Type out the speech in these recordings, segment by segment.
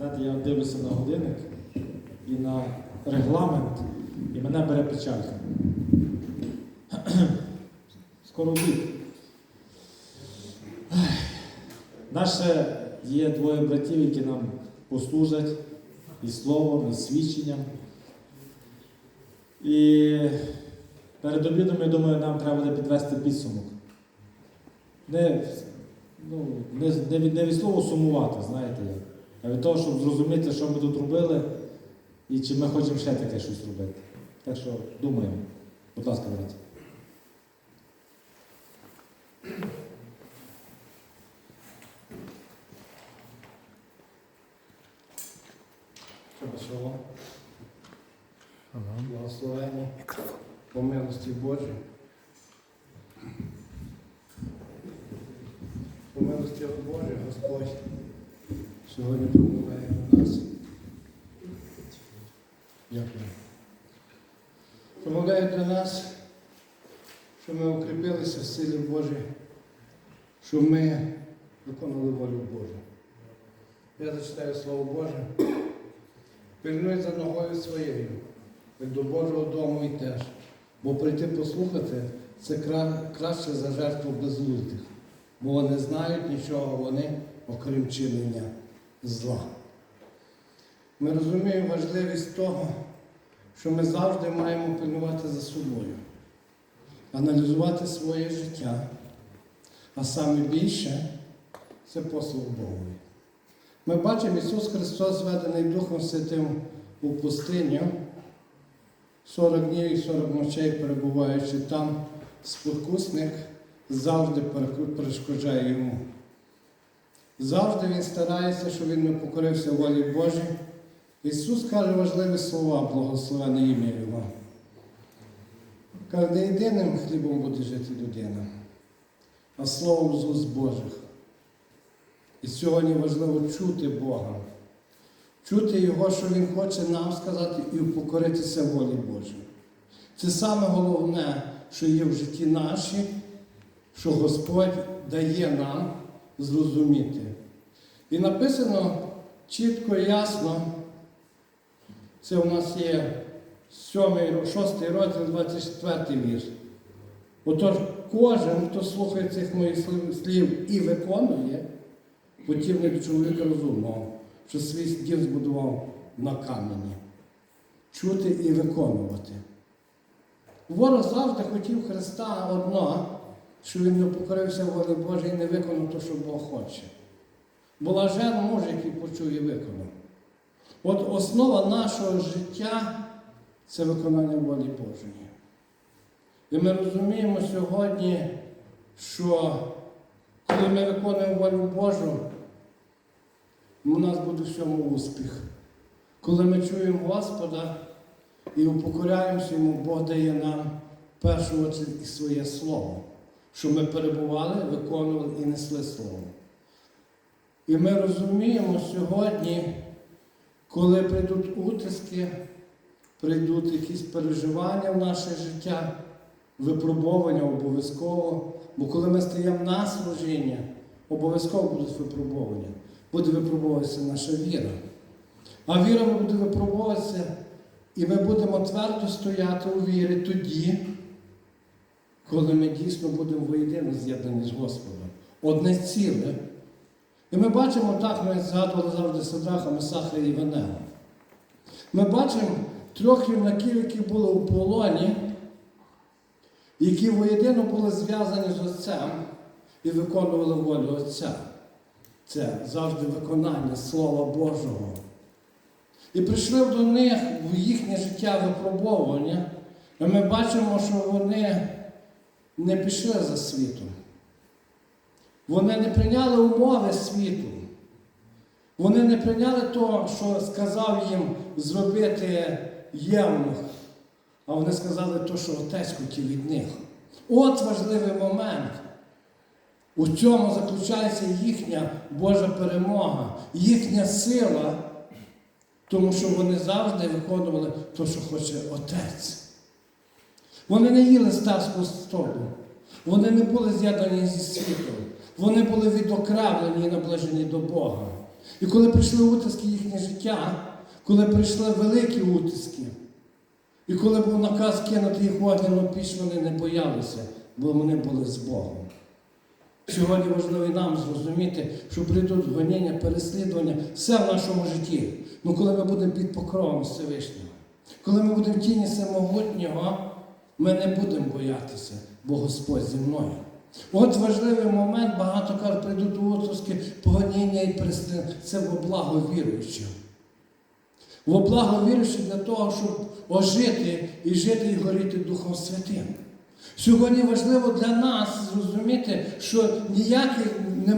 Знаєте, я дивлюся на годинник і на регламент, і мене бере печалька. Скоро обід. Наше є двоє братів, які нам послужать і словом, і свідченням. І перед обідом, я думаю, нам треба буде підвести підсумок. Не, ну, не, не, від, не від слова сумувати, знаєте як, а від того, щоб зрозуміти, що ми тут робили і чи ми хочемо ще таке щось робити. Так що думаємо. Будь ласка, браті. Шалом. Благословення по милості Божій. По милості Божій Господь сьогодні промовляє до нас. Дякую. Промовляє до нас, що ми укріпилися в силі Божій, що ми виконали волю Божу. Я зачитаю Слово Боже. Пильнуй за ногою своєю, і до Божого дому йдеш, бо прийти послухати це кра- краще за жертву безлуздих, бо вони знають нічого вони, окрім чинення зла. Ми розуміємо важливість того, що ми завжди маємо пильнувати за собою, аналізувати своє життя, а саме більше це послуг Богові. Ми бачимо Ісус Христос, зведений Духом Святим у пустиню, 40 днів і 40 ночей перебуваючи там, спокусник завжди перешкоджає йому. Завжди він старається, щоб він не покорився волі Божій. Ісус каже важливі слова, благословене ім'я Його. Каже, єдиним хлібом буде жити людина, а словом з уст Божих. І сьогодні важливо чути Бога, чути Його, що Він хоче нам сказати, і упокоритися волі Божій. Це саме головне, що є в житті наші, що Господь дає нам зрозуміти. І написано чітко і ясно, це у нас є 7, 6 розділ, 24 вірш. Отож, кожен, хто слухає цих моїх слів- і виконує, Путівник чоловіка розумного, що свій дім збудував на камені. Чути і виконувати. Ворог завжди хотів Христа одно, що він не покорився волі Божій і не виконав те, що Бог хоче. Блажен муж, який почув і виконав. От основа нашого життя це виконання волі Божої. І ми розуміємо сьогодні, що коли ми виконуємо волю Божу, у нас буде в цьому успіх. Коли ми чуємо Господа і упокоряємося йому, Бог дає нам першу і своє слово, щоб ми перебували, виконували і несли слово. І ми розуміємо сьогодні, коли прийдуть утиски, прийдуть якісь переживання в наше життя, випробування обов'язково. Бо коли ми стаємо на служіння, обов'язково будуть випробування. Буде випробовуватися наша віра. А віра буде випробовуватися, і ми будемо твердо стояти у вірі тоді, коли ми дійсно будемо воєдино з'єднані з Господом. Одне ціле. І ми бачимо так, ми згадували завжди Садраха, Месаха і Венега. Ми бачимо трьох юнаків, які були у полоні, які воєдино були зв'язані з Отцем і виконували волю Отця. Це завжди виконання Слова Божого. І прийшли до них в їхнє життя випробовування, і ми бачимо, що вони не пішли за світом. Вони не прийняли умови світу. Вони не прийняли того, що сказав їм зробити євнух, а вони сказали те, що отець хотів від них. От важливий момент. У цьому заключається їхня Божа перемога, їхня сила, тому що вони завжди виконували те, що хоче Отець. Вони не їли старського столу, вони не були з'єднані зі світом, вони були відокремлені і наближені до Бога. І коли прийшли утиски їхнє життя, коли прийшли великі утиски, і коли був наказ кинути їх в огняну піч, вони не боялися, бо вони були з Богом. Сьогодні важливо і нам зрозуміти, що прийдуть гоніння, переслідування, все в нашому житті. Ну коли ми будемо під покровом Всевишнього, коли ми будемо в тіні самогутнього, ми не будемо боятися, бо Господь зі мною. От важливий момент, багато кажуть, прийдуть утиски, погоніння і переслідування. Це во благо віруючих. Во благо віруючих для того, щоб ожити і жити і горіти Духом Святим. Сьогодні важливо для нас зрозуміти, що ніяких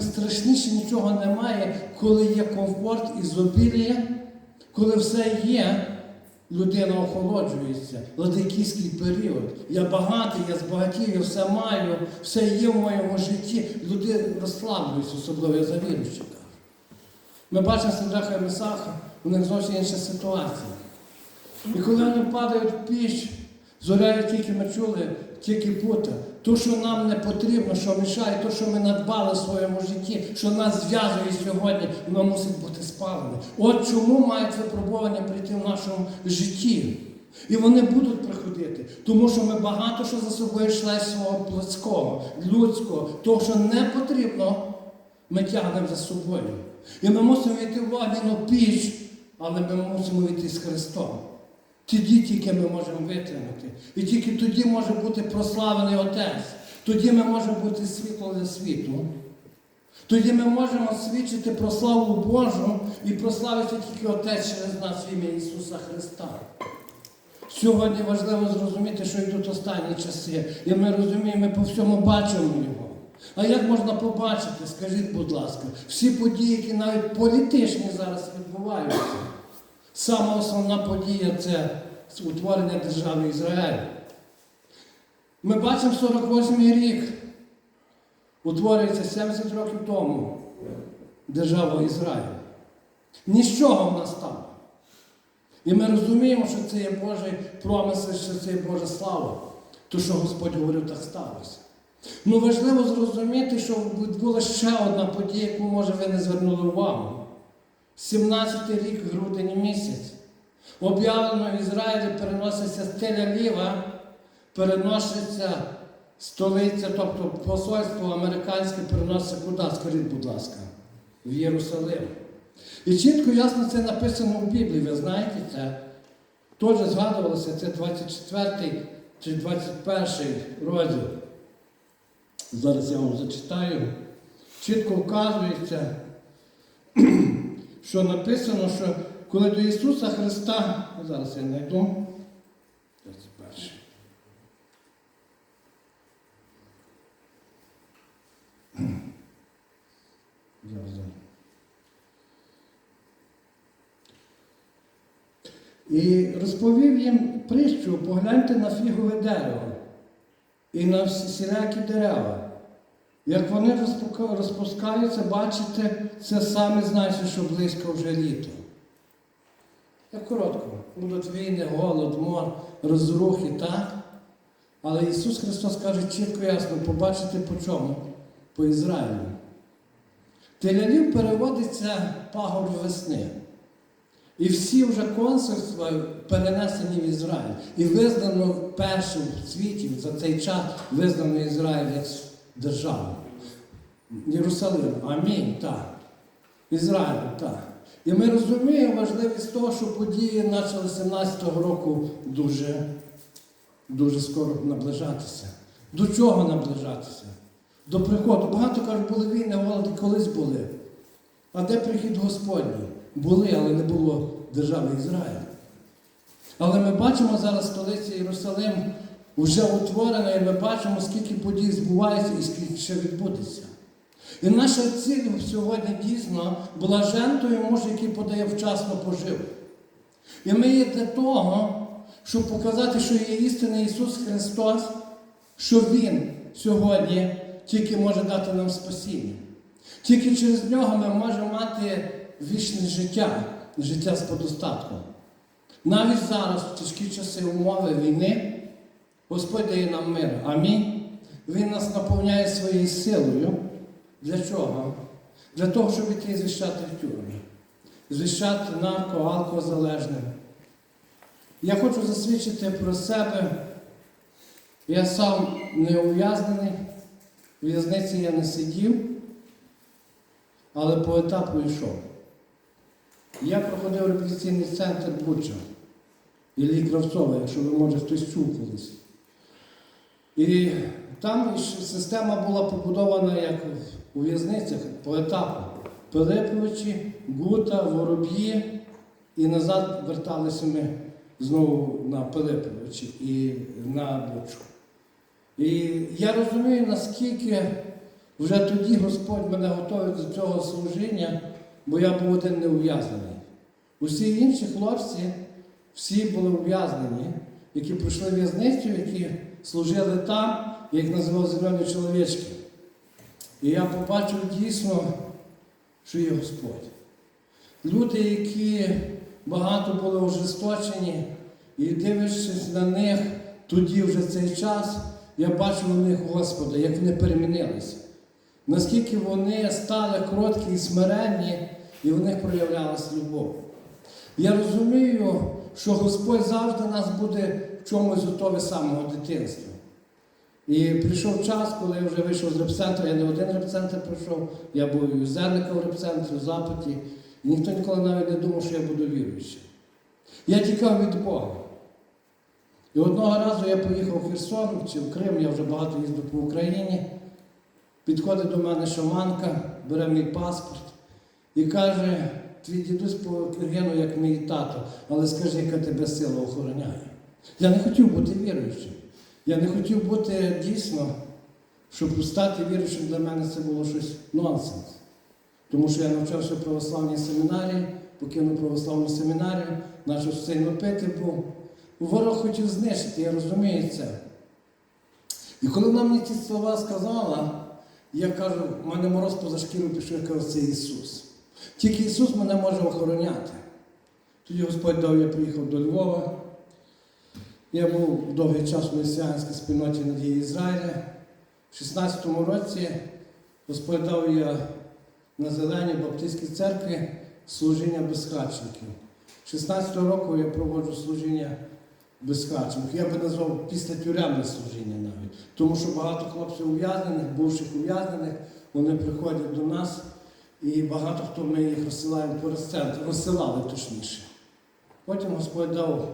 страшніше нічого немає, коли є комфорт і зобілля, коли все є, людина охолоджується. Ладикійський період. Я багатий, я збагатів, я все маю, все є в моєму житті. Люди розслаблюються, особливо я за віруючих кажу. Ми бачимо Сидраха і Месаха, у них зовсім інша ситуація. І коли вони падають в піч, зоряю тільки ми чули, тільки пута. То, що нам не потрібно, що мішає, то, що ми надбали в своєму житті, що нас зв'язує сьогодні, воно мусить бути спалене. От чому мають випробування прийти в нашому житті. І вони будуть приходити, тому що ми багато що за собою йшли свого плотського, людського, того, що не потрібно, ми тягнемо за собою. І ми мусимо йти в вогняну піч, але ми мусимо йти з Христом. Тоді тільки ми можемо витримати. І тільки тоді може бути прославлений Отець. Тоді ми можемо бути світло для світу. Тоді ми можемо свідчити про славу Божу і прославити тільки Отець через нас в ім'я Ісуса Христа. Сьогодні важливо зрозуміти, що йдуть останні часи. І ми розуміємо, ми по всьому бачимо його. А як можна побачити, скажіть, будь ласка, всі події, які навіть політичні зараз відбуваються. Сама основна подія це утворення держави Ізраїль. Ми бачимо 48-й рік. Утворюється 70 років тому держава Ізраїль. Нічого в нас там. І ми розуміємо, що це є Божий промисел, що це є Божа слава. То, що Господь говорив, так сталося. Ну важливо зрозуміти, що була ще одна подія, яку, може, ви не звернули увагу. 17-й рік, грудень місяць. Об'явлено в Ізраїлі переноситься з Тель-Авіва, переноситься столиця, тобто посольство американське переноситься куди? Скажіть, будь ласка, в Єрусалим. І чітко ясно це написано в Біблії, ви знаєте це. Теж згадувалося, це 24 чи 21 розділ. Зараз я вам зачитаю. Чітко вказується, що написано, що коли до Ісуса Христа, зараз я знайду, 21. Зараз, зараз. І розповів їм притчу, погляньте на фігове дерево і на всілякі дерева. Як вони розпускаються, бачите, це саме значить, що близько вже літо. Я коротко. Будуть війни, голод, мор, розрухи, так? Але Ісус Христос каже чітко ясно, побачите по чому? По Ізраїлю. Телялів переводиться пагорб весни. І всі вже консульства перенесені в Ізраїль. І визнано першим в світі за цей час визнано Ізраїль як державу. Єрусалим. Амінь. Так. Ізраїль, так. І ми розуміємо важливість того, що події почали 17-го року дуже, дуже скоро наближатися. До чого наближатися? До приходу. Багато кажуть, були війни, голоди колись були. А де прихід Господній? Були, але не було держави Ізраїль. Але ми бачимо зараз столиця Єрусалим вже утворена, і ми бачимо, скільки подій збувається і скільки ще відбудеться. І наша ціль сьогодні дійсно блажентою муж, який подає вчасно пожив. І ми є для того, щоб показати, що є істинний Ісус Христос, що Він сьогодні тільки може дати нам спасіння. Тільки через нього ми можемо мати вічне життя, життя з подостатком. Навіть зараз, в тяжкі часи умови війни, Господь дає нам мир. Амінь. Він нас наповняє своєю силою. Для чого? для того, щоб іти звіщати в тюрмі, звіщати нарко, алкозалежним. Я хочу засвідчити про себе. Я сам не ув'язнений, в в'язниці я не сидів, але по етапу йшов. Я проходив реабілітаційний центр Буча, Іллі Кравцова, якщо ви може хтось чув колись. І там система була побудована як у в'язницях по етапу. Пилиповичі, Гута, Вороб'ї, і назад верталися ми знову на Пилиповичі і на Бучу. І я розумію, наскільки вже тоді Господь мене готовить до цього служіння, бо я був один не ув'язнений. Усі інші хлопці, всі були ув'язнені, які пройшли в'язницю, які служили там, я їх називав зелені чоловічки. І я побачив дійсно, що є Господь. Люди, які багато були ожесточені, і дивлячись на них тоді вже цей час, я бачив у них Господа, як вони перемінилися. Наскільки вони стали кроткі і смиренні, і в них проявлялась любов. Я розумію, що Господь завжди нас буде чомусь готовий з самого дитинства. І прийшов час, коли я вже вийшов з репцентру, я не один репцентр пройшов, я був і у Зерника в запиті, і ніхто ніколи навіть не думав, що я буду віруючим. Я тікав від Бога. І одного разу я поїхав в Херсон чи в Крим, я вже багато їздив по Україні. Підходить до мене шаманка, бере мій паспорт і каже, твій дідусь погинув, як мій тато, але скажи, яка тебе сила охороняє. Я не хотів бути віруючим. Я не хотів бути дійсно, щоб стати віруючим для мене це було щось нонсенс. Тому що я навчався в православній семінарії, покинув православну семінарію, почав сильно пити був. Ворог хотів знищити, я розумію це. І коли вона мені ці слова сказала, я кажу, в мене мороз поза шкіру пішов, я кажу, це Ісус. Тільки Ісус мене може охороняти. Тоді Господь дав, я приїхав до Львова. Я був довгий час у месіанській спільноті Надії Ізраїля. У 16-му році Господь дав я на Зеленій Баптистській церкві служіння безхатченків. 16-го року я проводжу служіння безхатченків. Я би назвав після тюремне служіння навіть. Тому що багато хлопців ув'язнених, бувших ув'язнених, вони приходять до нас, і багато хто ми їх розсилаємо по розсилали точніше. Потім Господь дав,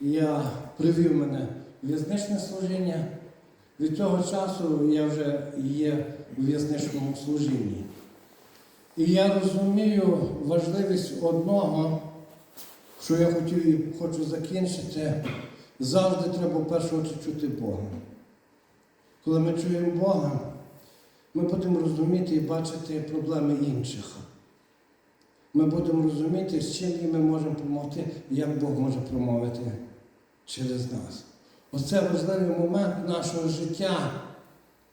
я привів мене в в'язничне служіння. Від того часу я вже є у в'язничному служінні. І я розумію важливість одного, що я хотів і хочу закінчити. Завжди треба першу чути Бога. Коли ми чуємо Бога, ми будемо розуміти і бачити проблеми інших. Ми будемо розуміти, з чим ми можемо допомогти, як Бог може промовити через нас. Оце важливий момент нашого життя,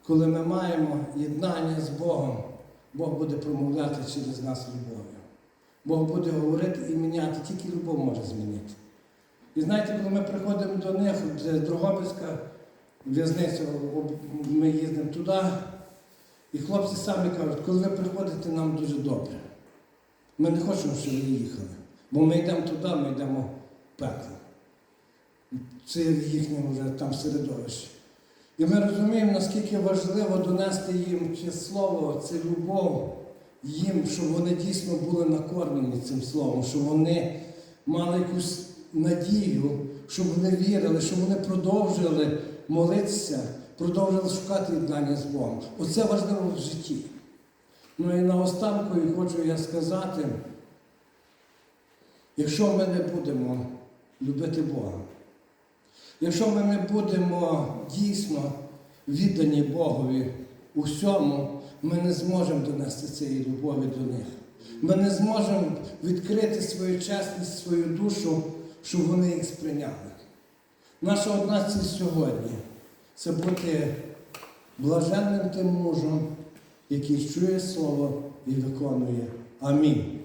коли ми маємо єднання з Богом. Бог буде промовляти через нас любов'ю. Бог буде говорити і міняти, тільки любов може змінити. І знаєте, коли ми приходимо до них, от Дрогобицька в'язниця, ми їздимо туди, і хлопці самі кажуть, коли ви приходите, нам дуже добре. Ми не хочемо, щоб ви їхали. Бо ми йдемо туди, ми йдемо в пекло. Це їхнє вже там середовище. І ми розуміємо, наскільки важливо донести їм це слово, це любов їм, щоб вони дійсно були накормлені цим словом, щоб вони мали якусь надію, щоб вони вірили, щоб вони продовжили молитися, продовжили шукати єднання з Богом. Оце важливо в житті. Ну і наостанку хочу я сказати, якщо ми не будемо любити Бога, якщо ми не будемо дійсно віддані Богові у всьому, ми не зможемо донести цієї любові до них. Ми не зможемо відкрити свою чесність, свою душу, щоб вони їх сприйняли. Наша одна ціль сьогодні це бути блаженним тим мужем, який чує слово і виконує. Амінь.